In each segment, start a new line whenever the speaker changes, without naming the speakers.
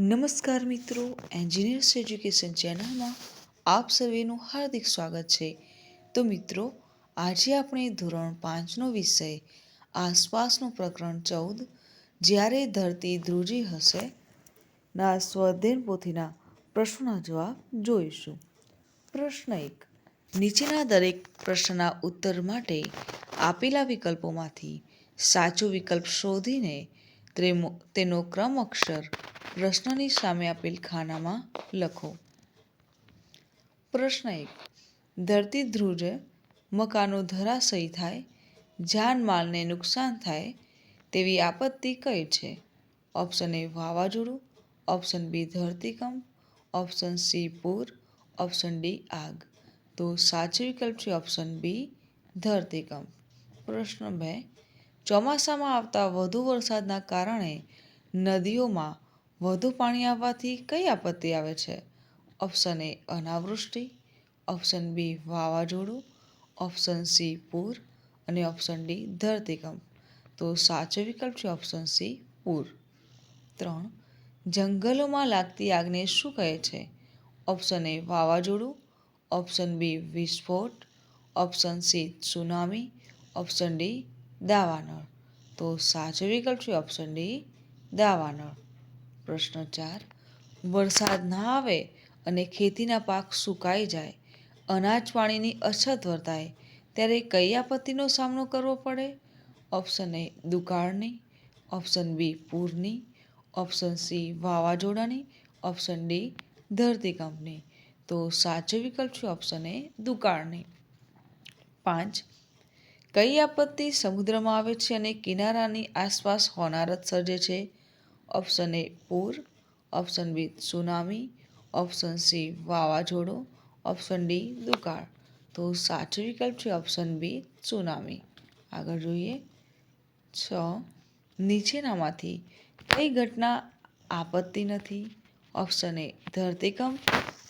નમસ્કાર મિત્રો engineers education ચેનલમાં આપ સર્વેનું હાર્દિક સ્વાગત છે. તો મિત્રો, આજે આપણે ધોરણ પાંચનો વિષય, આસપાસનું પ્રકરણ ચૌદ, જ્યારે ધરતી ધ્રુજી હશે, ના સ્વધ્યન પોથીના પ્રશ્નોના જવાબ જોઈશું. પ્રશ્ન એક, નીચેના દરેક પ્રશ્નના ઉત્તર માટે આપેલા વિકલ્પોમાંથી સાચો વિકલ્પ શોધીને તેનો તેનો ક્રમ અક્ષર પ્રશ્નની સામે આપેલ ખાનામાં લખો. પ્રશ્ન એક. ધરતી ધ્રુજે મકાનો ધરાશયી થાય જાનમાલને નુકસાન થાય તેવી આપત્તિ કઈ છે? ઓપ્શન એ વાવાઝોડું, ઓપ્શન બી ધરતીકંપ, ઓપ્શન સી પૂર, ઓપ્શન ડી આગ. તો સાચો વિકલ્પ છે ઓપ્શન બી ધરતીકંપ. પ્રશ્ન બે. ચોમાસામાં આવતા વધુ વરસાદના કારણે નદીઓમાં વધુ પાણી આવવાથી કઈ આપત્તિ આવે છે? ઓપ્શન એ અનાવૃષ્ટિ. ઓપ્શન બી વાવાઝોડું. ઓપ્શન સી પૂર. અને ઓપ્શન ડી ધરતીકંપ. તો સાચો વિકલ્પ છે ઓપ્શન સી પૂર. ત્રણ, જંગલોમાં લાગતી આગને શું કહે છે? ઓપ્શન એ વાવાઝોડું. ઓપ્શન બી વિસ્ફોટ. ઓપ્શન સી સુનામી ઓપ્શન ડી દાવાનળ. તો સાચો વિકલ્પ છે ઓપ્શન ડી દાવાનળ. પ્રશ્ન ચાર. વરસાદ ના આવે અને ખેતીના પાક સુકાઈ જાય, અનાજ પાણીની અછત વર્તાય, ત્યારે કઈ આપત્તિનો સામનો કરવો પડે? ઓપ્શન એ દુકાળની, ઓપ્શન બી પૂરની, ઓપ્શન સી વાવાઝોડાની, ઓપ્શન ડી ધરતીકંપની તો સાચો વિકલ્પ છે ઓપ્શન એ દુકાળની. પાંચ. કઈ આપત્તિ સમુદ્રમાં આવે છે અને કિનારાની આસપાસ હોનારત સર્જે છે? ઓપ્શન એ પૂર ઓપ્શન બી સુનામી ઓપ્શન સી વાવાઝોડું ઓપ્શન ડી દુકાળ તો સાચો વિકલ્પ છે ઓપ્શન બી સુનામી આગળ જોઈએ. છ. નીચેનામાંથી કઈ ઘટના આપત્તિ નથી? ઓપ્શન એ ધરતીકંપ.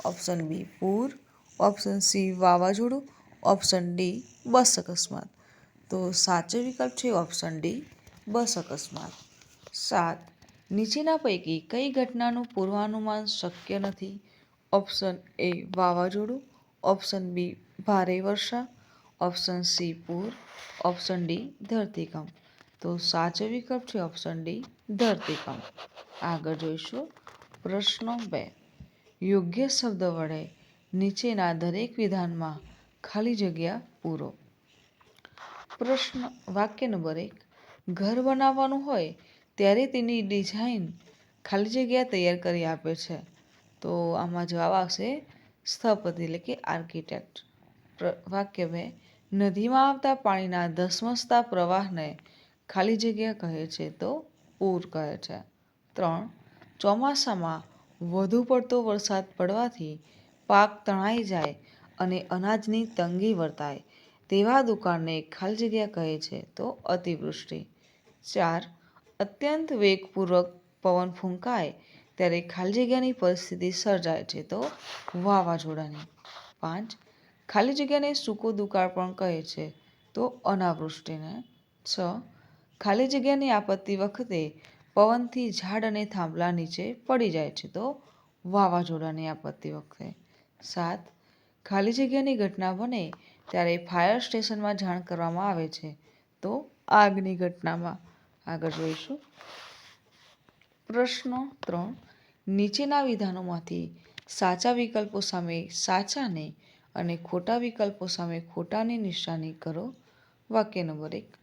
ઓપ્શન બી પૂર ઓપ્શન સી વાવાઝોડું ઓપ્શન ડી બસ અકસ્માત. તો સાચો વિકલ્પ છે ઓપ્શન ડી બસ અકસ્માત. સાત. નીચેના પૈકી કઈ ઘટનાનું પૂર્વાનુમાન શક્ય નથી? ઓપ્શન એ વાવાઝોડું, ઓપ્શન બી ભારે વર્ષા, ઓપ્શન સી પૂર, ઓપ્શન ડી ધરતીકંપ. તો સાચો વિકલ્પ છે ઓપ્શન ડી ધરતીકંપ. આગળ જોઈશું. પ્રશ્નો બે. યોગ્ય શબ્દ વડે નીચેના દરેક વિધાનમાં ખાલી જગ્યા પૂરો. પ્રશ્ન વાક્ય નંબર એક. ઘર બનાવવાનું હોય ત્યારે તેની ડિઝાઇન ખાલી જગ્યા તૈયાર કરી આપે છે. તો આમાં જવાબ આવશે સ્થપતિ એટલે કે આર્કિટેક્ટ વાક્ય બે, નદીમાં આવતા પાણીના ધસમસતા પ્રવાહને ખાલી જગ્યા કહે છે તો પૂર કહે છે. ત્રણ, ચોમાસામાં વધુ પડતો વરસાદ પડવાથી પાક તણાઈ જાય અને અનાજની તંગી વર્તાય. તેવા દુકાનને ખાલી જગ્યા કહે છે તો અતિવૃષ્ટિ. ચાર અત્યંત વેગપૂર્વક પવન ફૂંકાય ત્યારે ખાલી જગ્યાની પરિસ્થિતિ સર્જાય છે તો વાવાઝોડાની. પાંચ, ખાલી જગ્યાને સૂકો દુકાળ પણ કહે છે તો અનાવૃષ્ટિને. છ, ખાલી જગ્યાની આપત્તિ વખતે પવનથી ઝાડ અને થાંભલા નીચે પડી જાય છે તો વાવાઝોડાની આપત્તિ વખતે. સાત, ખાલી જગ્યાની ઘટના બને ત્યારે ફાયર સ્ટેશનમાં જાણ કરવામાં આવે છે તો આગની ઘટનામાં. આગળ જોઈશું. પ્રશ્નો ત્રણ. નીચેના વિધાનોમાંથી સાચા વિકલ્પો સામે સાચાને અને ખોટા વિકલ્પો સામે ખોટાની નિશાની કરો. વાક્ય નંબર એક.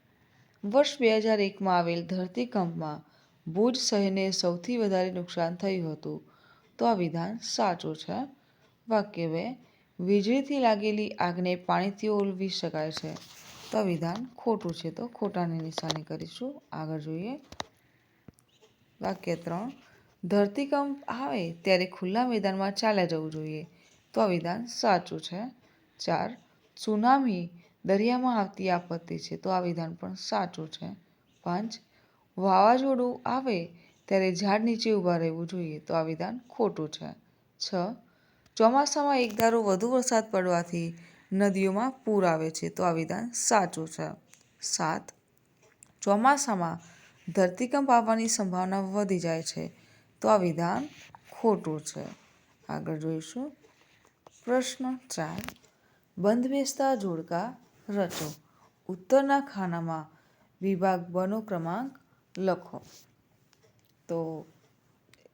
વર્ષ બે હજાર એકમાં આવેલ ધરતીકંપમાં ભુજ શહેરને સૌથી વધારે નુકસાન થયું હતું. તો આ વિધાન સાચું છે? વાક્ય બે. વીજળીથી લાગેલી આગને પાણીથી ઓલવી શકાય છે. તો વિધાન ખોટું છે તો ખોટાની નિશાની કરીશું. આગળ જોઈએ. વાક્ય ત્રણ. ધરતીકંપ આવે ત્યારે ખુલ્લા મેદાનમાં ચાલ્યા જવું જોઈએ. તો વિધાન સાચું છે. ચાર. સુનામી દરિયામાં આવતી આપત્તિ છે તો આ વિધાન પણ સાચું છે. પાંચ. વાવાઝોડું આવે ત્યારે ઝાડ નીચે ઊભા રહેવું જોઈએ તો આ વિધાન ખોટું છે. છ. ચોમાસામાં એક ધારો વધુ વરસાદ પડવાથી નદીઓમાં પૂર આવે છે. તો આ વિધાન સાચું છે. સાત. ચોમાસામાં ધરતીકંપ આવવાની સંભાવના વધી જાય છે. તો આ વિધાન ખોટું છે. આગળ જોઈશું. પ્રશ્ન ચાર. બંધ બેસતા જોડકા રચો. ઉત્તરના ખાનામાં વિભાગ બનો ક્રમાંક લખો. તો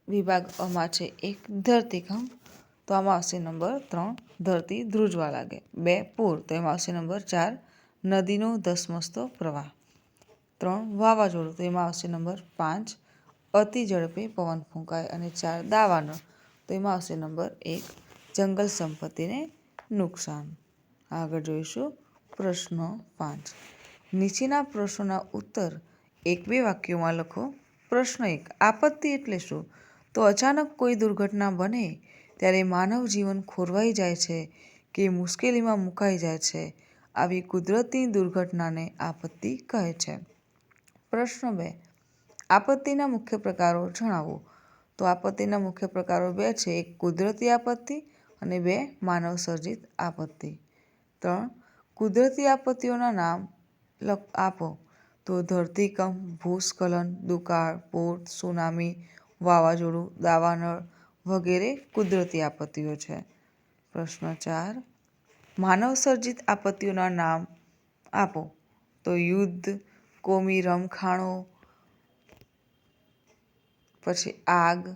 વિભાગ અમાં છે એક ધરતીકંપ તો આમાં આવશે નંબર ત્રણ, ધરતી ધ્રુજવા લાગે. બે, પૂર. તો એમાં આવશે નંબર ચાર, નદીનો ધસમસતો પ્રવાહ. ત્રણ, વાવાઝોડું. તો એમાં આવશે નંબર પાંચ, અતિ ઝડપે પવન ફૂંકાય અને ચાર દાવાનો તો એમાં આવશે નંબર એક, જંગલ સંપત્તિને નુકસાન. આગળ જોઈશું પ્રશ્ન પાંચ. નીચેના પ્રશ્નોના ઉત્તર એક બે વાક્યોમાં લખો. પ્રશ્ન એક, આપત્તિ એટલે શું? તો અચાનક કોઈ દુર્ઘટના બને ત્યારે માનવ જીવન ખોરવાઈ જાય છે કે મુશ્કેલીમાં મુકાઈ જાય છે, આવી કુદરતી દુર્ઘટનાને આપત્તિ કહે છે. પ્રશ્ન બે, આપત્તિના મુખ્ય પ્રકારો જણાવો. તો આપત્તિના મુખ્ય પ્રકારો બે છે, એક કુદરતી આપત્તિ અને બે માનવ સર્જિત આપત્તિ. ત્રણ, કુદરતી આપત્તિઓના નામ આપો. તો ધરતીકંપ, ભૂસ્ખલન, દુકાળ પૂર સુનામી, વાવાઝોડું, દાવાનળ વગેરે કુદરતી આપત્તિઓ છે. પ્રશ્ન ચાર માનવ સર્જિત આપત્તિઓના નામ આપો. તો યુદ્ધ, કોમી રમખાણો, પછી આગ,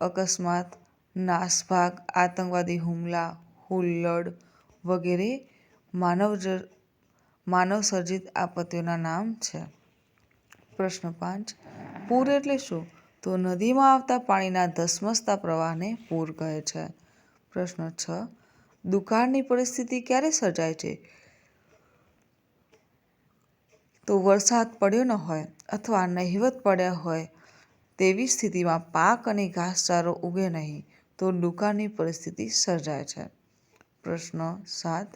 અકસ્માત, નાસભાગ, આતંકવાદી હુમલા, હુલ્લડ વગેરે માનવ માનવ સર્જિત આપત્તિઓના નામ છે. પ્રશ્ન પાંચ, પૂર એટલે શું? તો નદીમાં આવતા પાણીના ધસમસતા પ્રવાહને પૂર કહે છે. પ્રશ્ન છ, દુકાળની પરિસ્થિતિ ક્યારે સર્જાય છે? તો વરસાદ પડ્યો ન હોય અથવા નહિવત પડ્યા હોય તેવી સ્થિતિમાં પાક અને ઘાસચારો ઉગે નહીં તો દુકાળની પરિસ્થિતિ સર્જાય છે. પ્રશ્ન સાત,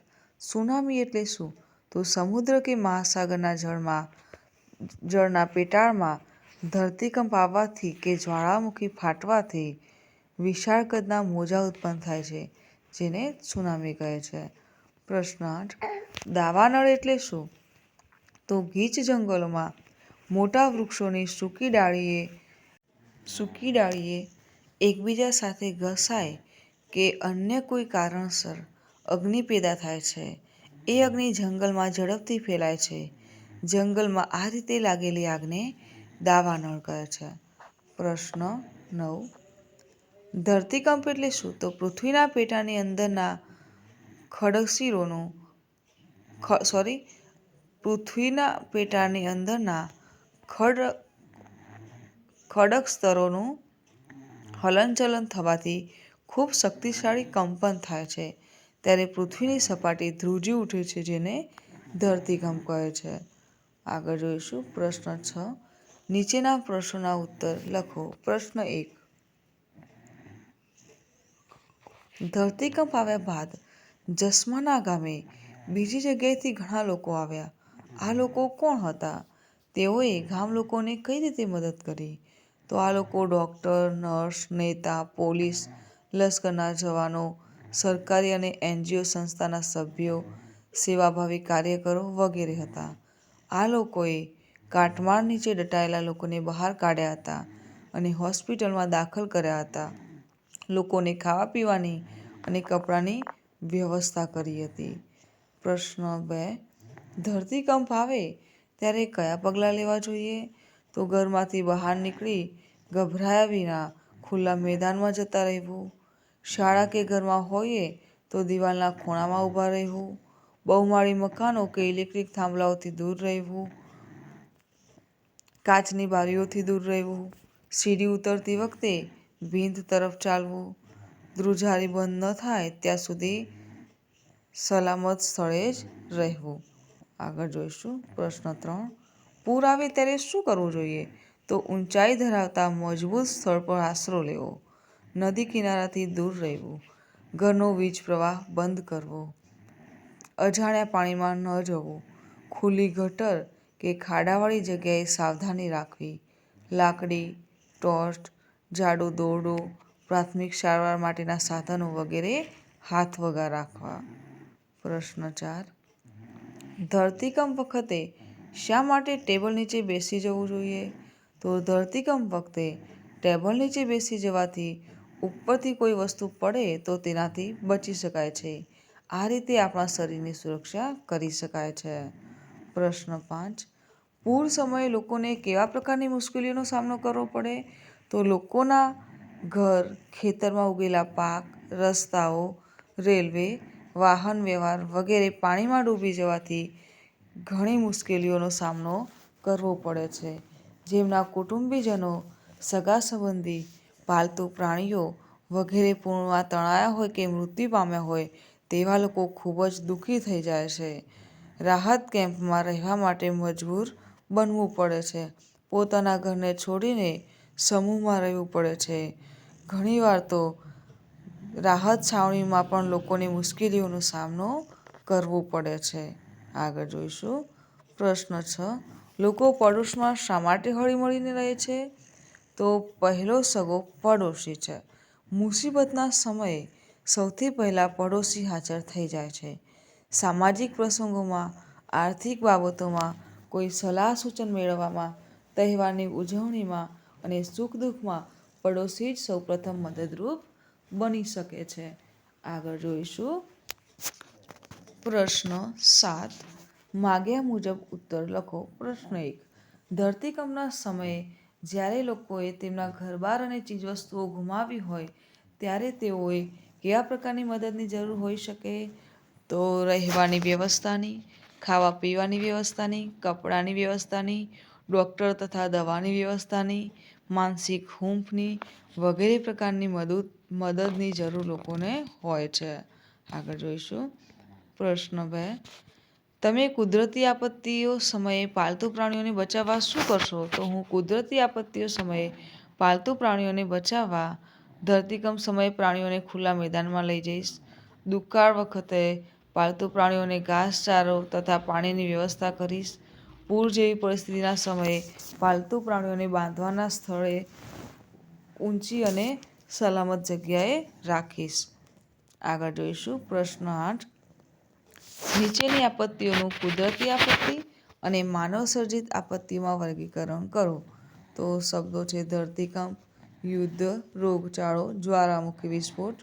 સુનામી એટલે શું? તો સમુદ્ર કે મહાસાગરના જળમાં, જળના પેટાળમાં ધરતીકંપ આવવાથી કે જ્વાળામુખી ફાટવાથી વિશાળ કદના મોજા ઉત્પન્ન થાય છે, જેને સુનામી કહે છે. પ્રશ્ન આઠ. દાવાનળ એટલે શું? તો ગીચ જંગલોમાં મોટા વૃક્ષોની સૂકી ડાળીએ સૂકી ડાળીએ એકબીજા સાથે ઘસાય કે અન્ય કોઈ કારણસર અગ્નિ પેદા થાય છે. એ અગ્નિ જંગલમાં ઝડપથી ફેલાય છે. જંગલમાં આ રીતે લાગેલી આગને દાવાનળ કહે છે. પ્રશ્ન નવ. ધરતીકંપ એટલે શું? તો પૃથ્વીના પેટાની અંદરના ખડકશીરોનું સોરી પૃથ્વીના પેટાની અંદરના ખડ ખડક સ્તરોનું હલનચલન થવાથી ખૂબ શક્તિશાળી કંપન થાય છે. ત્યારે પૃથ્વીની સપાટી ધ્રુજી ઉઠે છે જેને ધરતીકંપ કહે છે. આગળ જોઈશું. પ્રશ્ન છ. નીચેના પ્રશ્નોના ઉત્તર લખો. પ્રશ્ન એક. ધરતીકંપ આવ્યા બાદ જસ્માના ગામે બીજી જગ્યાએથી ઘણા લોકો આવ્યા. આ લોકો કોણ હતા? તેઓએ ગામ લોકોને કઈ રીતે મદદ કરી? તો આ લોકો ડૉક્ટર, નર્સ, નેતા, પોલીસ, લશ્કરના જવાનો, સરકારી અને એનજીઓ સંસ્થાના સભ્યો, સેવાભાવી કાર્યકરો વગેરે હતા. આ લોકોએ કાટમાળ નીચે દટાયેલા લોકોને બહાર કાઢ્યા હતા અને હોસ્પિટલમાં દાખલ કર્યા હતા. લોકોને ખાવા પીવાની અને કપડાની વ્યવસ્થા કરી હતી. પ્રશ્ન બે ધરતીકંપ આવે ત્યારે કયા પગલાં લેવા જોઈએ? તો ઘરમાંથી બહાર નીકળી ગભરાયા વિના ખુલ્લા મેદાનમાં જતા રહેવું. શાળા કે ઘરમાં હોઈએ તો દિવાલના ખૂણામાં ઊભા રહેવું. બહુમાળી મકાનો કે ઇલેક્ટ્રિક થાંભલાઓથી દૂર રહેવું. કાચની બારીઓથી દૂર રહેવું, સીડી ઉતરતી વખતે ભીંત તરફ ચાલવું, ધ્રુજારી બંધ ન થાય ત્યાં સુધી સલામત સ્થળે જ રહેવું. આગળ જોઈશું પ્રશ્ન ત્રણ. પૂર આવે ત્યારે શું કરવું જોઈએ? તો ઊંચાઈ ધરાવતા મજબૂત સ્થળ પર આશરો લેવો, નદી કિનારાથી દૂર રહેવું, ઘરનો વીજ પ્રવાહ બંધ કરવો, અજાણ્યા પાણીમાં ન જવું, ખુલ્લી ગટર કે ખાડાવાળી જગ્યાએ સાવધાની રાખવી. લાકડી ટોર્ચ ઝાડુ દોરડું, પ્રાથમિક સારવાર માટેના સાધનો વગેરે હાથ વગા રાખવા. પ્રશ્ન ચાર. ધરતીકંપ વખતે શા માટે ટેબલ નીચે બેસી જવું જોઈએ? તો ધરતીકંપ વખતે ટેબલ નીચે બેસી જવાથી ઉપરથી કોઈ વસ્તુ પડે તો તેનાથી બચી શકાય છે. આ રીતે આપણા શરીરની સુરક્ષા કરી શકાય છે. પ્રશ્ન પાંચ. પૂર સમયે લોકોને કેવા પ્રકારની મુશ્કેલીઓનો સામનો કરવો પડે? તો લોકોના ઘર, ખેતરમાં ઉગેલા પાક, રસ્તાઓ, રેલવે, વાહન વ્યવહાર વગેરે પાણીમાં ડૂબી જવાથી ઘણી મુશ્કેલીઓનો સામનો કરવો પડે છે. જેમના કુટુંબીજનો સગા સંબંધી, પાલતુ પ્રાણીઓ વગેરે પૂર્ણમાં તણાયા હોય કે મૃત્યુ પામ્યા હોય તેવા લોકો ખૂબ જ દુઃખી થઈ જાય છે. રાહત કેમ્પમાં રહેવા માટે મજબૂર બનવું પડે છે. પોતાના ઘરને છોડીને સમૂહમાં રહેવું પડે છે. ઘણીવાર તો રાહત છાવણીમાં પણ લોકોને મુશ્કેલીઓનો સામનો કરવો પડે છે. આગળ જોઈશું. પ્રશ્ન છ, લોકો પડોશમાં શા માટે હળીમળીને રહે છે? તો પહેલો સગો પડોશી છે. મુસીબતના સમયે સૌથી પહેલાં પડોશી હાજર થઈ જાય છે. સામાજિક પ્રસંગોમાં, આર્થિક બાબતોમાં, કોઈ સલાહ સૂચન મેળવવામાં, તહેવારની ઉજવણીમાં અને સુખ દુઃખમાં પડોશી જ સૌપ્રથમ મદદરૂપ બની શકે છે. આગળ જોઈશું. પ્રશ્ન સાત. માગ્યા મુજબ ઉત્તર લખો. પ્રશ્ન એક. ધરતીકંપના સમયે જ્યારે લોકોએ તેમના ઘરબાર અને ચીજવસ્તુઓ ગુમાવી હોય, ત્યારે તેઓએ કેવા પ્રકારની મદદની જરૂર હોઈ શકે? તો રહેવાની વ્યવસ્થાની ખાવા પીવાની વ્યવસ્થાની કપડાની વ્યવસ્થાની ડૉક્ટર તથા દવાની વ્યવસ્થાની માનસિક હૂંફની વગેરે પ્રકારની મદદ, મદદની જરૂર લોકોને હોય છે. આગળ જોઈશું. પ્રશ્ન બે. તમે કુદરતી આપત્તિઓ સમયે પાલતુ પ્રાણીઓને બચાવવા શું કરશો? તો હું કુદરતી આપત્તિઓ સમયે પાલતુ પ્રાણીઓને બચાવવા ધરતીકંપ સમયે પ્રાણીઓને ખુલ્લા મેદાનમાં લઈ જઈશ. દુકાળ વખતે પાલતુ પ્રાણીઓને ઘાસચારો તથા પાણીની વ્યવસ્થા કરીશ. પૂર જેવી પરિસ્થિતિના સમયે પાલતુ પ્રાણીઓને બાંધવાના સ્થળે ઊંચી અને સલામત જગ્યાએ રાખીશ. આગળ જોઈશું પ્રશ્ન આઠ. નીચેની આપત્તિઓનું કુદરતી આપત્તિ અને માનવસર્જિત આપત્તિમાં વર્ગીકરણ કરો. તો શબ્દો છે ધરતીકંપ, યુદ્ધ, રોગચાળો, જ્વાળામુખી વિસ્ફોટ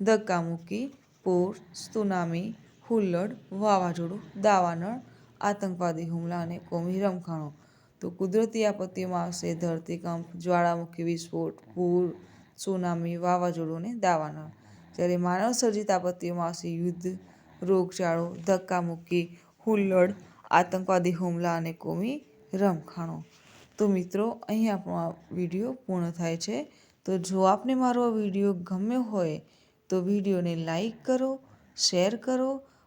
ધક્કામુક્કી પૂર ત્સુનામી હુલ્લડ વાવાઝોડું, દાવાનળ, આતંકવાદી હુમલા અને કોમી રમખાણો. તો કુદરતી આપત્તિઓમાં આવશે ધરતીકંપ, જ્વાળામુખી વિસ્ફોટ, પૂર, સુનામી, વાવાઝોડું અને દાવાનળ. જ્યારે માનવસર્જિત આપત્તિઓમાં આવશે યુદ્ધ, રોગચાળો ધક્કામુક્કી હુલ્લડ, આતંકવાદી હુમલા અને કોમી રમખાણો. તો મિત્રો અહીં આપણો આ વીડિયો પૂર્ણ થાય છે. તો જો આપને મારો આ વીડિયો ગમ્યો હોય, તો વિડીયોને લાઈક કરો, શેર કરો